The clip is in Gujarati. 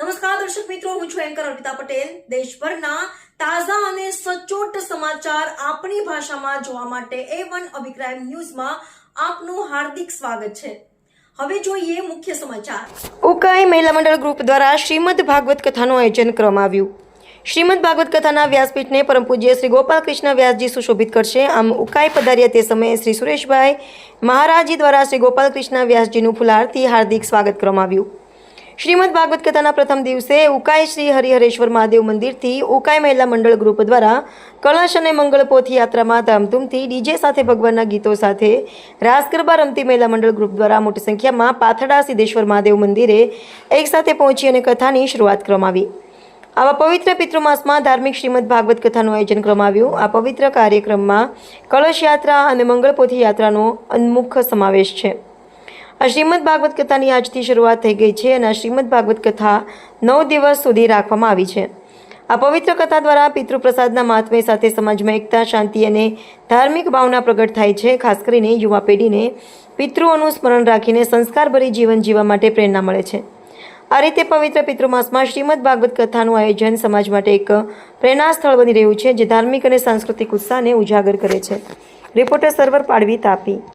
નમસ્કાર, દર્શક મિત્રો, હું છું એન્કર અર્પિતા પટેલ. દેશભરના તાજા અને સચોટ સમાચાર આપણી ભાષામાં જોવા માટે એ વન અભિપ્રાય ન્યૂઝમાં આપનું હાર્દિક સ્વાગત છે. હવે જોઈએ મુખ્ય સમાચાર. ઉકાઈ મહિલા મંડળ ગ્રુપ દ્વારા શ્રીમદ ભાગવત કથાનું આયોજન કરવામાં આવ્યું. શ્રીમદ ભાગવત કથાના વ્યાસપીઠને પરમ પૂજ્ય શ્રી ગોપાલ કૃષ્ણ વ્યાસજી સુશોભિત કરશે. આમ ઉકાઈ પધાર્યા તે સમયે શ્રી સુરેશભાઈ મહારાજજી દ્વારા શ્રી ગોપાલ કૃષ્ણ વ્યાસજીનું ફુલારથી હાર્દિક સ્વાગત કરવામાં આવ્યું. શ્રીમદ ભાગવત કથાના પ્રથમ દિવસે ઉકાઈ શ્રી હરિહરેશ્વર મહાદેવ મંદિરથી ઉકાઈ મહિલા મંડળ ગ્રુપ દ્વારા કળશ અને મંગળપોથી યાત્રામાં ધામધૂમથી ડીજે સાથે ભગવાનના ગીતો સાથે રાસ ગરબા રમતી મહિલા મંડળ ગ્રુપ દ્વારા મોટી સંખ્યામાં પાથડા સિદ્ધેશ્વર મહાદેવ મંદિરે એકસાથે પહોંચી અને કથાની શરૂઆત કરવામાં આવી પવિત્ર પિતૃમાસમાં ધાર્મિક શ્રીમદ ભાગવત કથાનું આયોજન કરવામાં આવ્યું આ પવિત્ર કાર્યક્રમમાં કળશ યાત્રા અને મંગળપોથી યાત્રાનો અન્મુખ સમાવેશ છે. આ શ્રીમદ ભાગવત કથાની આજથી શરૂઆત થઈ ગઈ છે અને આ શ્રીમદ ભાગવત કથા નવ દિવસ સુધી રાખવામાં આવી છે. આ પવિત્ર કથા દ્વારા પિતૃપ્રસાદના મહાત્મ્ય સાથે સમાજમાં એકતા, શાંતિ અને ધાર્મિક ભાવના પ્રગટ થાય છે. ખાસ કરીને યુવા પેઢીને પિતૃઓનું સ્મરણ રાખીને સંસ્કારભરી જીવન જીવવા માટે પ્રેરણા મળે છે. આ રીતે પવિત્ર પિતૃમાસમાં શ્રીમદ ભાગવત કથાનું આયોજન સમાજ માટે એક પ્રેરણા સ્થળ બની રહ્યું છે, જે ધાર્મિક અને સાંસ્કૃતિક ઉત્સાહને ઉજાગર કરે છે. રિપોર્ટર સર્વર પાડવી તાપી.